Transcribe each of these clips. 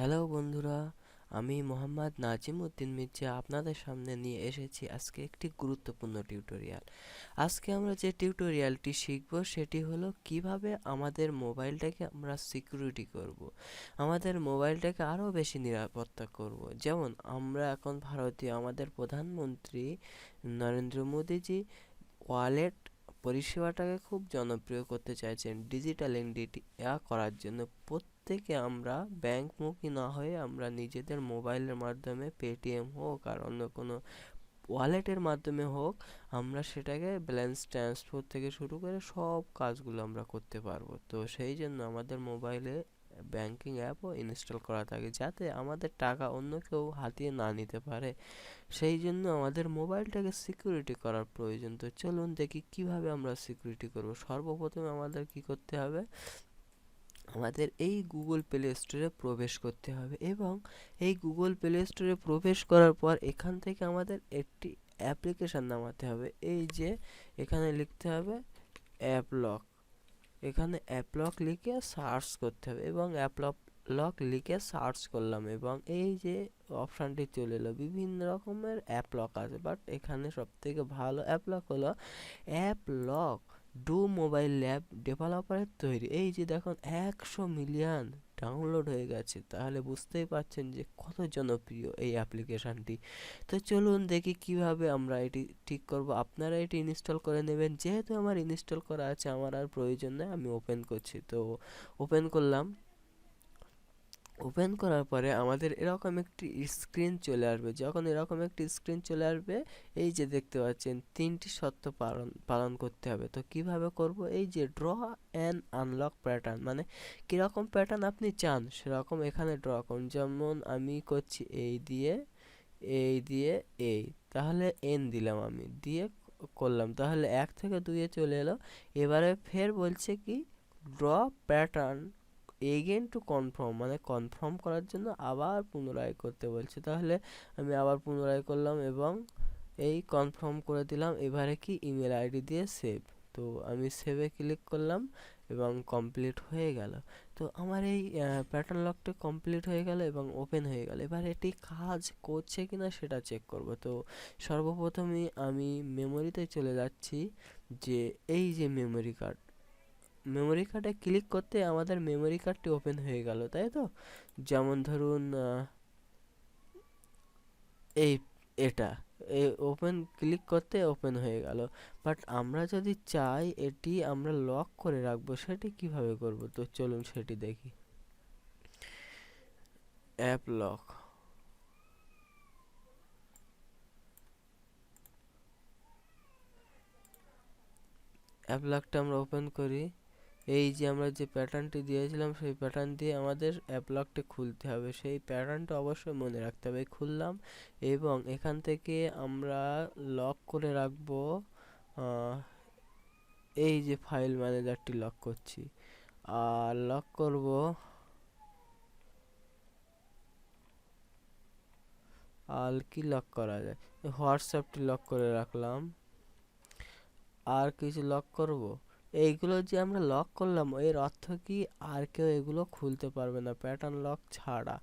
Hello বন্ধুরা, আমি মোহাম্মদ নাজিম উদ্দিন মির্জা আপনাদের সামনে নিয়ে এসেছি আজকে একটি গুরুত্বপূর্ণ টিউটোরিয়াল আজকে আমরা যে টিউটোরিয়ালটি শিখব সেটি হলো কীভাবে আমাদের মোবাইলটাকে আমরা সিকিউরিটি করব। আমাদের মোবাইলটাকে আরও বেশি নিরাপত্তা করব। যেমন আমরা এখন ভারতীয় আমাদের প্রধানমন্ত্রী নরেন্দ্র মোদীজি ওয়ালেট পরিষেবাটাকে খুব জনপ্রিয় করতে চাইছেন ডিজিটাল ইন্ডিয়া করার জন্য প্রত্যেকে আমরা ব্যাংকমুখী না হয়ে আমরা নিজেদের মোবাইলের মাধ্যমে পেটিএম হোক আর অন্য কোনো ওয়ালেটের মাধ্যমে হোক, আমরা সেটাকে ব্যালেন্স ট্রান্সফার থেকে শুরু করে সব কাজগুলো আমরা করতে পারব। তো সেই জন্য আমাদের মোবাইলে ব্যাংকিং অ্যাপও ইনস্টল করা থাকে যাতে আমাদের টাকা অন্য কেউ হাতিয়ে না নিতে পারে। সেই জন্য আমাদের মোবাইলটাকে সিকিউরিটি করার প্রয়োজন। তো চলুন দেখি কীভাবে আমরা সিকিউরিটি করব। সর্বপ্রথমে আমাদের কি করতে হবে? আমাদের এই গুগল প্লে স্টোরে প্রবেশ করতে হবে এবং এই গুগল প্লে স্টোরে প্রবেশ করার পর এখান থেকে আমাদের একটি অ্যাপ্লিকেশান নামাতে হবে। এই যে এখানে লিখতে হবে অ্যাপ লক এখানে অ্যাপ লক লিখে সার্চ করতে হবে এবং অ্যাপ লক লক লিখে সার্চ করলাম এবং এই যে অপশানটি চলে এলো। বিভিন্ন রকমের অ্যাপ লক আছে বাট এখানে সবথেকে ভালো অ্যাপ লক হলো app lock do mobile lab ডেভেলপারের তৈরি। এই যে দেখুন, একশো মিলিয়ন ডাউনলোড হয়ে গেছে। তাহলে বুঝতেই পারছেন যে কত জনপ্রিয় এই অ্যাপ্লিকেশানটি। তো চলুন দেখি কীভাবে আমরা এটি ঠিক করব। আপনারা এটি ইনস্টল করে নেবেন। যেহেতু আমার ইনস্টল করা আছে, আমার আর প্রয়োজন নেই, আমি ওপেন করছি। তো ওপেন করলাম। ওপেন করার পরে আমাদের এরকম একটি স্ক্রিন চলে আসবে। যখন এরকম একটি স্ক্রিন চলে আসবে, এই যে দেখতে পাচ্ছেন, তিনটি শর্ত পালন পালন করতে হবে। তো কীভাবে করব? এই যে ড্র অ্যান্ড আনলক প্যাটার্ন মানে কীরকম প্যাটার্ন আপনি চান, সেরকম এখানে ড্র করুন। যেমন আমি করছি এই দিয়ে এই দিয়ে, এই। তাহলে এন দিলাম আমি, দিয়ে করলাম। তাহলে এক থেকে দুইয়ে চলে এলো। এবারে ফের বলছে কি draw pattern again to confirm মানে কনফার্ম করার জন্য আবার পুনরায় করতে বলছে। তাহলে আমি আবার পুনরায় করলাম এবং এই কনফার্ম করে দিলাম, এবারে কি ইমেল আইডি দিয়ে সেভ তো আমি সেভে ক্লিক করলাম এবং কমপ্লিট হয়ে গেল। তো আমার এই প্যাটার্ন লকটা কমপ্লিট হয়ে গেল এবং ওপেন হয়ে গেল। এবার এটি কাজ করছে কি না সেটা চেক করব। তো সর্বপ্রথমে আমি মেমোরিতে চলে যাচ্ছি যে, এই যে মেমোরি কার্ড মেমোরি কার্ডে ক্লিক করতে আমাদের মেমোরি কার্ডটি ওপেন হয়ে গেল, তাই তো? যেমন ধরুন এই, এটা, এই ওপেন ক্লিক করতে ওপেন হয়ে গেল। বাট আমরা যদি চাই এটি আমরা লক করে রাখব, সেটি কীভাবে করব? তো চলুন সেটি দেখি। অ্যাপ লক অ্যাপ লকটা আমরা ওপেন করি। এই যে আমরা যে প্যাটার্নটি দিয়েছিলাম, সেই প্যাটার্ন দিয়ে আমাদের অ্যাপলকটি খুলতে হবে। সেই প্যাটার্নটা অবশ্যই মনে রাখতে হবে। খুললাম এবং এখান থেকে আমরা লক করে রাখব এই যে ফাইল ম্যানেজারটি লক করছি। আর লক করব আর কি লক করা যায়? হোয়াটসঅ্যাপটি লক করে রাখলাম। আর কিছু লক করব? এইগুলো যে আমরা লক করলাম, এর অর্থ কি? আর কেউ এগুলো খুলতে পারবে না প্যাটার্ন লক ছাড়া।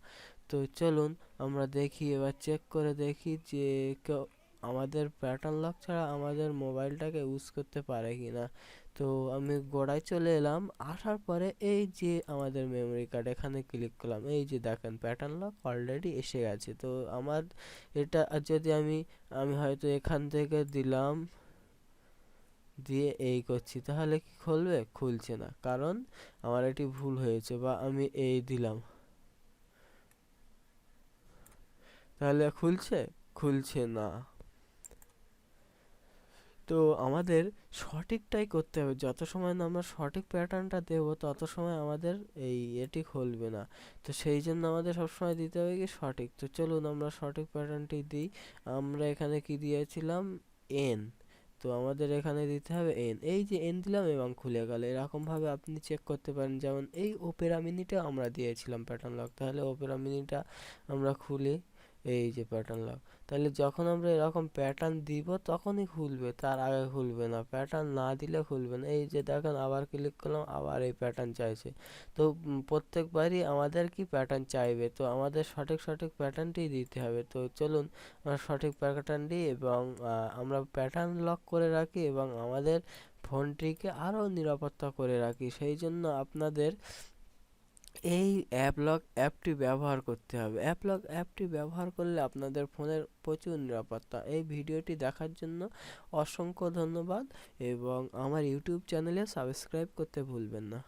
তো চলুন আমরা দেখি, এবার চেক করে দেখি যে কেউ আমাদের প্যাটার্ন লক ছাড়া আমাদের মোবাইলটাকে ইউজ করতে পারে কি না তো আমি গোড়ায় চলে এলাম, আসার পরে এই যে আমাদের মেমোরি কার্ড এখানে ক্লিক করলাম। এই যে দেখেন প্যাটার্ন লক অলরেডি এসে গেছে। তো আমার এটা যদি আমি আমি হয়তো এখান থেকে দিলাম দিয়ে এই করছি, তাহলে কি খুলবে? খুলছে না। কারণ আমার এটি ভুল হয়েছে বা আমি এই দিলাম। তাহলে খুলছে? খুলছে না। তো আমাদের সঠিকটাই করতে হবে। যত সময় না আমরা সঠিক প্যাটার্নটা দেব, তত সময় আমাদের এই এটি খুলবে না। তো সেই জন্য আমাদের সবসময় দিতে হবে কি সঠিক। তো চলুন আমরা সঠিক প্যাটার্নটি দিই। আমরা এখানে কি দিয়েছিলাম? এন তো আমাদের এখানে দিতে হবে এন এই যে এন দিলাম এবং খুলে গেল। এরকমভাবে আপনি চেক করতে পারেন। যেমন এই ওপেরা মিনিটা আমরা দিয়েছিলাম প্যাটার্ন লক তাহলে ওপেরা মিনিটা আমরা খুলি। এই যে প্যাটার্ন লক তাহলে যখন আমরা এরকম প্যাটার্ন দিব, তখনই খুলবে, তার আগে খুলবে না। প্যাটার্ন না দিলে খুলবে না। এই যে দেখেন, আবার ক্লিক করলাম, আবার এই প্যাটার্ন চাইছে। তো প্রত্যেকবারই আমাদের কি প্যাটার্ন চাইবে? তো আমাদের সঠিক সঠিক প্যাটার্নটি দিতে হবে। তো চলুন, আমরা সঠিক প্যাটার্ন দিই এবং আমরা প্যাটার্ন লক করে রাখি এবং আমাদের ফোনটিকে আরও নিরাপত্তা করে রাখি। সেই জন্য আপনাদের এই অ্যাপলক অ্যাপটি ব্যবহার করতে হবে। অ্যাপলক অ্যাপটি ব্যবহার করলে আপনাদের ফোনের প্রচুর নিরাপত্তা। এই ভিডিওটি দেখার জন্য অসংখ্য ধন্যবাদ এবং আমার ইউটিউব চ্যানেলে সাবস্ক্রাইব করতে ভুলবেন না।